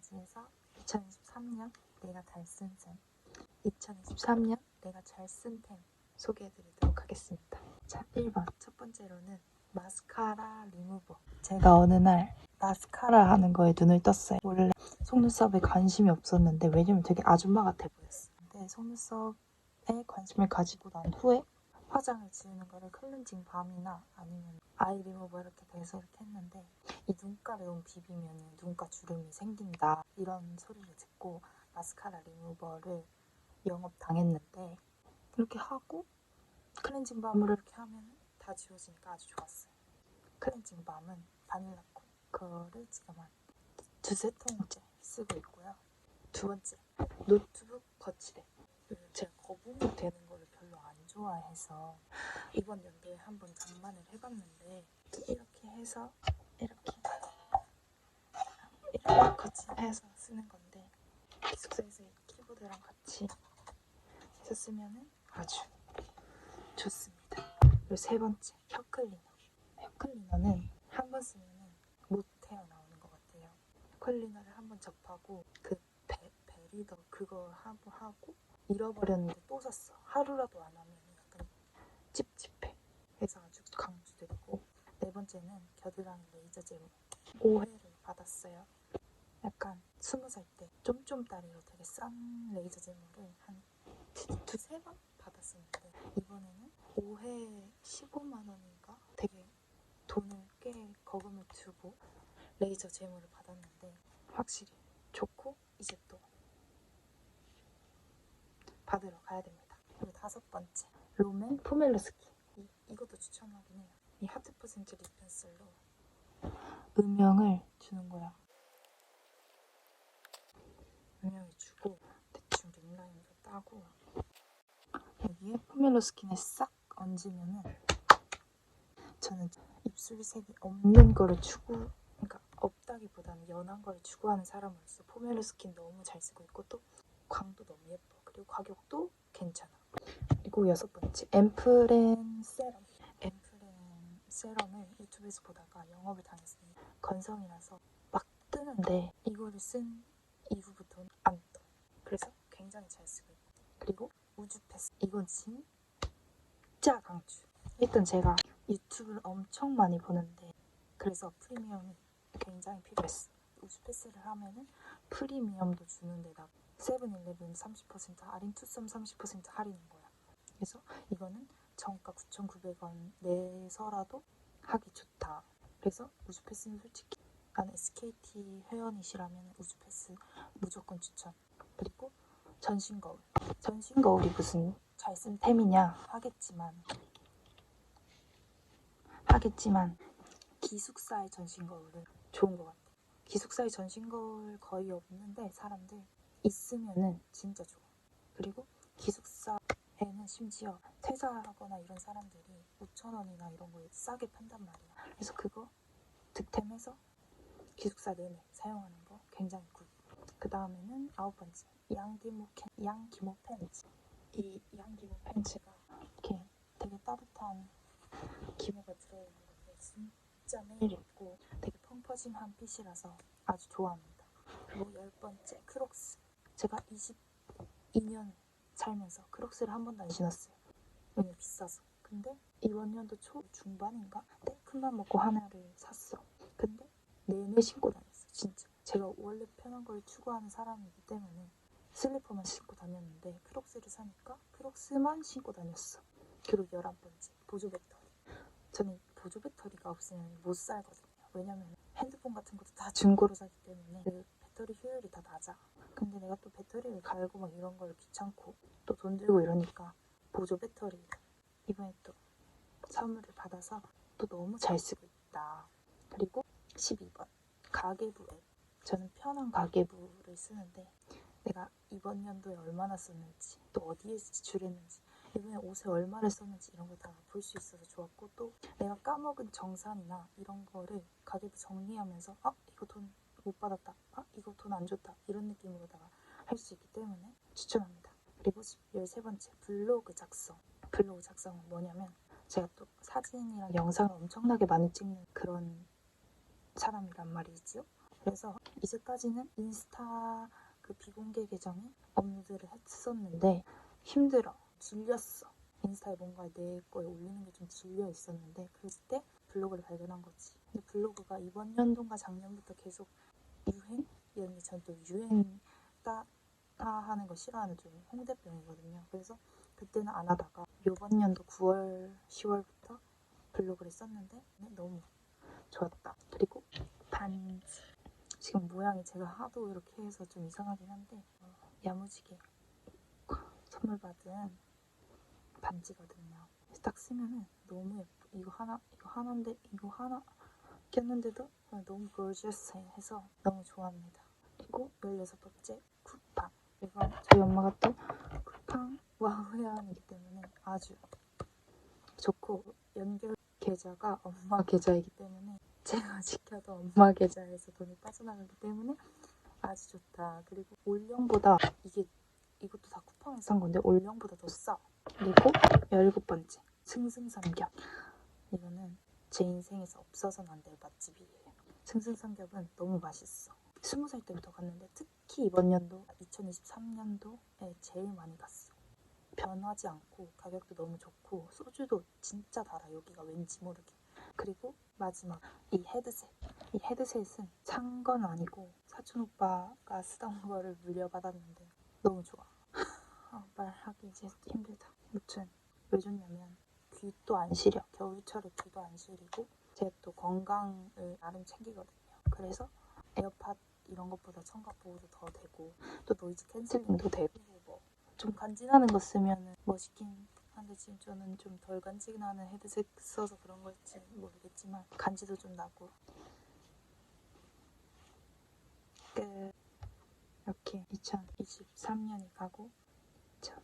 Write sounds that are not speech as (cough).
맞이해서 2023년 내가 잘 쓴 셈, 2023년 내가 잘 쓴 템 소개해드리도록 하겠습니다. 자, 1번 첫 번째로는 마스카라 리무버. 제가 어느 날 마스카라 하는 거에 눈을 떴어요. 원래 속눈썹에 관심이 없었는데 왜냐면 되게 아줌마 같아 보였어. 근데 속눈썹에 관심을 가지고 난 후에 화장을 지우는 거를 클렌징 밤이나 아니면 아이 리무버 이렇게 돼서 이렇게 했는데 이 눈가를 너무 비비면 눈가 주름이 생긴다 이런 소리를 듣고 마스카라 리무버를 영업 당했는데 이렇게 하고 클렌징 밤으로 이렇게 하면 다 지워지니까 아주 좋았어요. 클렌징 밤은 바닐라코 그거를 지금 한 두세 통째 쓰고 있고요. 두 번째 노트북 거치대 제가 거북목 되는 거를 별로 안 좋아해서 이번 연도에 한번 장만을 해봤는데 이렇게 해서 이렇게 이렇게 거치해서 쓰는 건데 기숙사에서 이 키보드랑 같이 해서 쓰면은 아주 좋습니다. 그리고 세 번째 혀 클리너. 혀 클리너는 한 번 쓰면은 못 헤어나오는 것 같아요. 혀 클리너를 한 번 접하고 그 배, 베리더 그거 하고 하고 잃어버렸는데 또 샀어. 하루라도 안 하면 약간 찝찝해. 그래서 아주 강추드리고 네 번째는 겨드랑이 레이저 제모. 오해를 받았어요. 약간 스무 살때 쫌쫌다리로 되게 싼 레이저 제모를 한 두세 번 받았었는데 이번에는 5회 15만 원인가 되게 돈을 꽤 거금을 두고 레이저 제모를 받았는데 확실히 좋고 이제 또 받으러 가야 됩니다. 그리고 다섯 번째 롬앤 포멜로 스킨 이, 이것도 추천하긴 해요. 이 하트 퍼센트 립 펜슬로 음영을 주는 거야. 음영을 주고 대충 립라인으로 따고 여기에 포멜로 스킨을 싹 얹으면은 저는 입술색이 없는 거를 추구 그러니까 없다기보다는 연한 걸 추구하는 사람으로서 포멜로 스킨 너무 잘 쓰고 있고 또 광도 너무 예뻐 그리고 가격도 괜찮아. 그리고 여섯 번째 앰플앤 세럼. 앰플앤 세럼을 유튜브에서 보다가 영업을 당했습니다. 건성이라서 막 뜨는데 이거를 쓴 이후부터는 안 떠. 그래서 굉장히 잘 쓰고 있고. 그리고 우주 패스. 이건 진짜 강추. 일단 제가 유튜브를 엄청 많이 보는데 그래서 프리미엄이 굉장히 필요했어 우주 패스를 하면은 프리미엄도 주는 데다가 세븐일레븐 30% 할인 투썸 30% 할인인 거야. 그래서 이거는 정가 9,900원 내서라도 하기 좋다. 그래서 우주 패스는 솔직히 난 SKT 회원이시라면 우주 패스 무조건 추천. 그리고 전신 거울. 전신 거울이 무슨 잘쓴 템이냐? 하겠지만 하겠지만 기숙사의 전신 거울은 좋은 것 같아. 기숙사의 전신 거울 거의 없는데 사람들 있으면은 진짜 좋아. 그리고 기숙사에는 심지어 퇴사하거나 이런 사람들이 5천 원이나 이런 거 싸게 판단 말이야. 그래서 그거 득템해서 기숙사 내내 사용하는 거 굉장히 굿. 그 다음에는 아홉 번째 양기모 캔, 양기모 팬츠. 이 양기모 팬츠가 이렇게 되게 따뜻한 기모가 들어있는 건데 진짜 매일 입고 되게 펑퍼짐한 핏이라서 아주 좋아합니다. 그리고 열 번째 크록스. 제가 22년 살면서 크록스를 한 번도 안 신었어요. 왜냐면 비싸서. 근데 이번 연도 초 중반인가 때 큰맘 먹고 하나를 샀어. 근데 내내 신고 다녔어. 진짜. 제가 원래 편한 걸 추구하는 사람이기 때문에 슬리퍼만 신고 다녔는데 크록스를 사니까 크록스만 신고 다녔어. 그리고 열한 번째 보조 배터리. 저는 보조 배터리가 없으면 못 살거든요. 왜냐면 핸드폰 같은 것도 다 중고로 사기 때문에 그 배터리 효율이 다 낮아. 근데 내가 또 배터리를 갈고 막 이런 걸 귀찮고 또 돈 들고 이러니까 보조 배터리 이번에 또 선물을 받아서 또 너무 잘 쓰고 있다. 그리고 12번 가계부 앱. 저는 편한 가계부를 쓰는데 내가 이번 연도에 얼마나 썼는지 또 어디에 지출했는지 이번에 옷에 얼마를 썼는지 이런 거다볼 수 있어서 좋았고 또 내가 까먹은 정산이나 이런 거를 가계부 정리하면서 아 이거 돈 못 받았다. 아 이거 돈 안 줬다. 이런 느낌으로다가 할 수 있기 때문에 추천합니다. 그리고 13번째 블로그 작성. 블로그 작성은 뭐냐면 제가 또 사진이랑 영상을 엄청나게 많이 찍는 그런 사람이란 말이지요. 그래서 이제까지는 인스타 그 비공개 계정에 업로드를 했었는데 힘들어. 질렸어. 인스타에 뭔가 내 거에 올리는 게 좀 질려 있었는데 그때 블로그를 발견한 거지. 근데 블로그가 이번 연도인가 작년부터 계속 유행이었는데 전또 유행 따 하는 거 싫어하는 좀 홍대병이거든요. 그래서 그때는 안 하다가 이번 연도 9월 10월부터 블로그를 썼는데 너무 좋았다. 그리고 반지. 지금 모양이 제가 하도 이렇게 해서 좀 이상하긴 한데 어, 야무지게 선물 받은 반지거든요. 딱 쓰면은 너무 예뻐. 이거 하나 이거 하나인데 이거 하나 꼈는데도 너무 gorgeous 해서 너무 좋아합니다. 그리고 16번째 쿠팡. 이건 저희 엄마가 또 쿠팡 와우회원이기 때문에 아주 좋고 연결 계좌가 엄마 계좌이기 때문에 제가 (laughs) 지켜도 엄마 계좌에서 돈이 빠져나가기 때문에 아주 좋다. 그리고 올영보다 이게 이것도 다 쿠팡에서 산 건데 올영보다 더 싸. 그리고 열일곱 번째 승승삼겹. 이거는 제 인생에서 없어서는 안 될 맛집이에요. 승승삼겹은 너무 맛있어. 스무 살 때부터 갔는데 특히 이번 연도 2023년도에 제일 많이 갔어. 변하지 않고 가격도 너무 좋고 소주도 진짜 달아 여기가 왠지 모르게. 그리고 마지막 이 헤드셋. 이 헤드셋은 산 건 아니고 사촌 오빠가 쓰던 거를 물려받았는데 너무 좋아. (laughs) 아, 말하기 이제 힘들다. 무튼 왜 좋냐면 귀도 안 시려. 겨울철에 귀도 안 시리고 제가 또 건강을 나름 챙기거든요. 그래서 에어팟 이런 것보다 청각 보호도 더 되고 또 노이즈 캔슬링도 되고 뭐 좀 간지나는 거 쓰면 멋있긴 한데 지금 저는 좀 덜 간지나는 헤드셋 써서 그런 걸지 모르겠지만 간지도 좀 나고 끝 이렇게 2023년이 가고 참